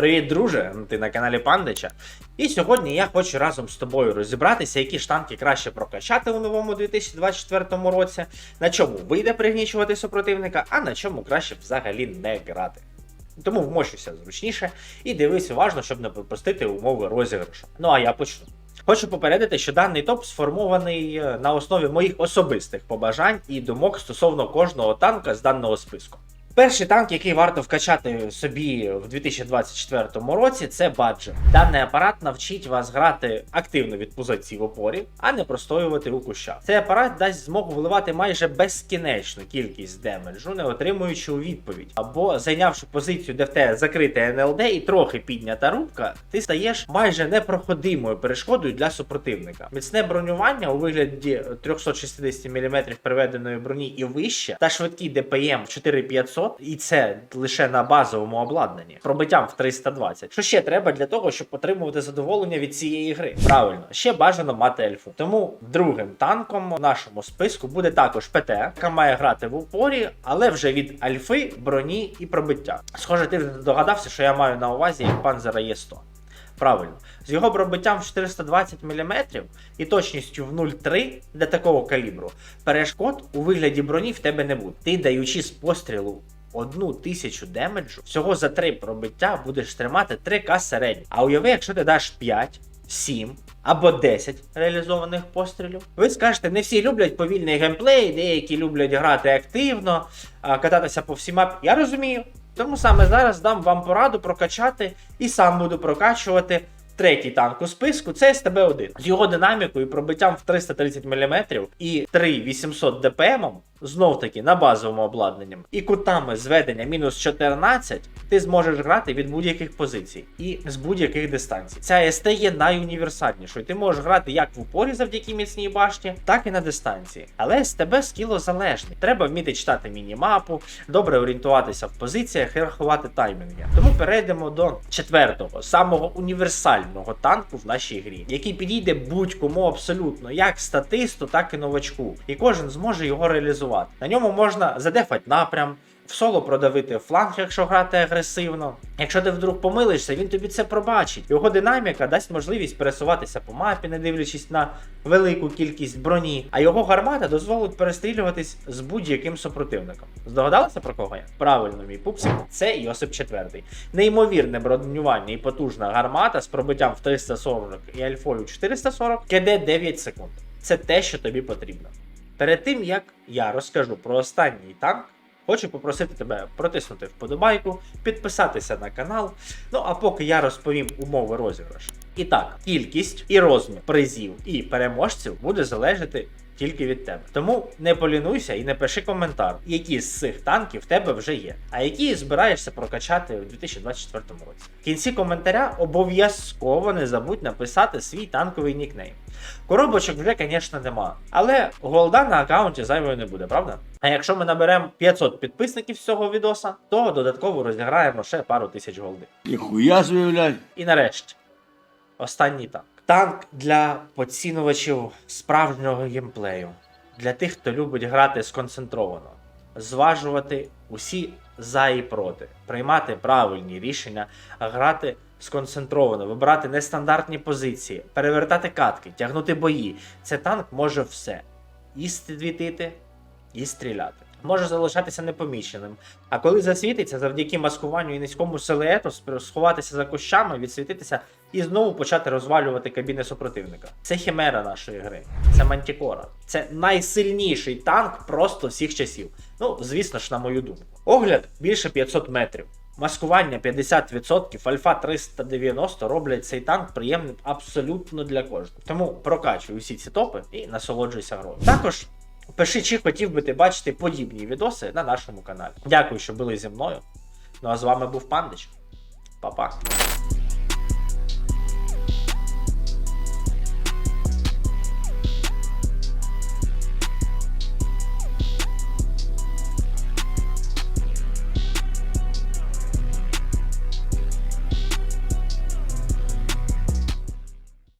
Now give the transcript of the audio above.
Привіт, друже! Ти на каналі Пандича. І сьогодні я хочу разом з тобою розібратися, які ж танки краще прокачати у новому 2024 році, на чому вийде пригнічувати супротивника, а на чому краще взагалі не грати. Тому вмощуйся зручніше і дивись уважно, щоб не пропустити умови розіграшу. Ну а я почну. Хочу попередити, що даний топ сформований е, на основі моїх особистих побажань і думок стосовно кожного танка з даного списку. Перший танк, який варто вкачати собі в 2024 році, це баджер. Даний апарат навчить вас грати активно від позиції в опорі, а не простоювати у кущах. Цей апарат дасть змогу виливати майже безкінечну кількість демеджу, не отримуючи у відповідь. Або зайнявши позицію, де в тебе закрите НЛД і трохи піднята рубка, ти стаєш майже непроходимою перешкодою для супротивника. Міцне бронювання у вигляді 360 мм приведеної броні і вище, та швидкий ДПМ 4500, і це лише на базовому обладнанні, пробиттям в 320. Що ще треба для того, щоб отримувати задоволення від цієї гри? Правильно, ще бажано мати ельфу. Тому другим танком в нашому списку буде також ПТ, яка має грати в упорі, але вже від альфи, броні і пробиття. Схоже, ти догадався, що я маю на увазі як панзера Є100. Правильно, з його пробиттям в 420 мм і точністю в 0,3 для такого калібру, перешкод у вигляді броні в тебе не буде. Ти даючи з пострілу одну тисячу демеджу, всього за 3 пробиття будеш тримати 3К середньо. А уяви, якщо ти даш 5, 7 або 10 реалізованих пострілів. Ви скажете, не всі люблять повільний геймплей, деякі люблять грати активно, кататися по всій мапі. Я розумію. Тому саме зараз дам вам пораду прокачати і сам буду прокачувати третій танк у списку. Це СТБ-1. З його динамікою, пробиттям в 330 мм і 3800 ДПМ, знов таки на базовому обладнанні, і кутами зведення мінус 14, ти зможеш грати від будь-яких позицій і з будь-яких дистанцій. Ця СТ є найуніверсальнішою. Ти можеш грати як в упорі завдяки міцній башті, так і на дистанції. Але СТБ скілозалежний. Треба вміти читати мінімапу, добре орієнтуватися в позиціях і рахувати таймінги. Тому перейдемо до четвертого, самого універсального танку в нашій грі, який підійде будь-кому абсолютно, як статисту, так і новачку. І кожен зможе його реалізувати. На ньому можна задефати напрям. В соло продавити фланг, якщо грати агресивно. Якщо ти вдруг помилишся, він тобі це пробачить. Його динаміка дасть можливість пересуватися по мапі, не дивлячись на велику кількість броні, а його гармата дозволить перестрілюватись з будь-яким супротивником. Здогадалися про кого я? Правильно, мій пупсик, це Йосип IV. Неймовірне бронювання і потужна гармата з пробиттям в 340 і альфою 440 киде 9 секунд. Це те, що тобі потрібно. Перед тим як я розкажу про останній танк. Хочу попросити тебе протиснути вподобайку, підписатися на канал. Ну а поки я розповім умови розіграшу. І так, кількість і розмір призів і переможців буде залежати тільки від тебе. Тому не полінуйся і не пиши коментар, які з цих танків в тебе вже є, а які збираєшся прокачати у 2024 році. В кінці коментаря обов'язково не забудь написати свій танковий нікнейм. Коробочок вже, звісно, нема. Але голда на аккаунті зайвою не буде, правда? А якщо ми наберемо 500 підписників з цього відоса, то додатково розіграємо ще пару тисяч голди. Ніхуя блядь. І нарешті, останній танк. Танк для поцінувачів справжнього геймплею. Для тих, хто любить грати сконцентровано, зважувати усі за і проти, приймати правильні рішення, грати сконцентровано, вибирати нестандартні позиції, перевертати катки, тягнути бої. Це танк може все. І світити, і стріляти. Може залишатися непоміченим. А коли засвітиться, завдяки маскуванню і низькому силуету, сховатися за кущами, відсвітитися і знову почати розвалювати кабіни супротивника. Це хімера нашої гри. Це Мантікора. Це найсильніший танк просто всіх часів. Ну, звісно ж, на мою думку. Огляд більше 500 метрів. Маскування 50%, альфа 390 роблять цей танк приємним абсолютно для кожного. Тому прокачуй усі ці топи і насолоджуйся грою. Також пиши, чи хотів би ти бачити подібні відоси на нашому каналі. Дякую, що були зі мною. Ну а з вами був Пандич. Па-па.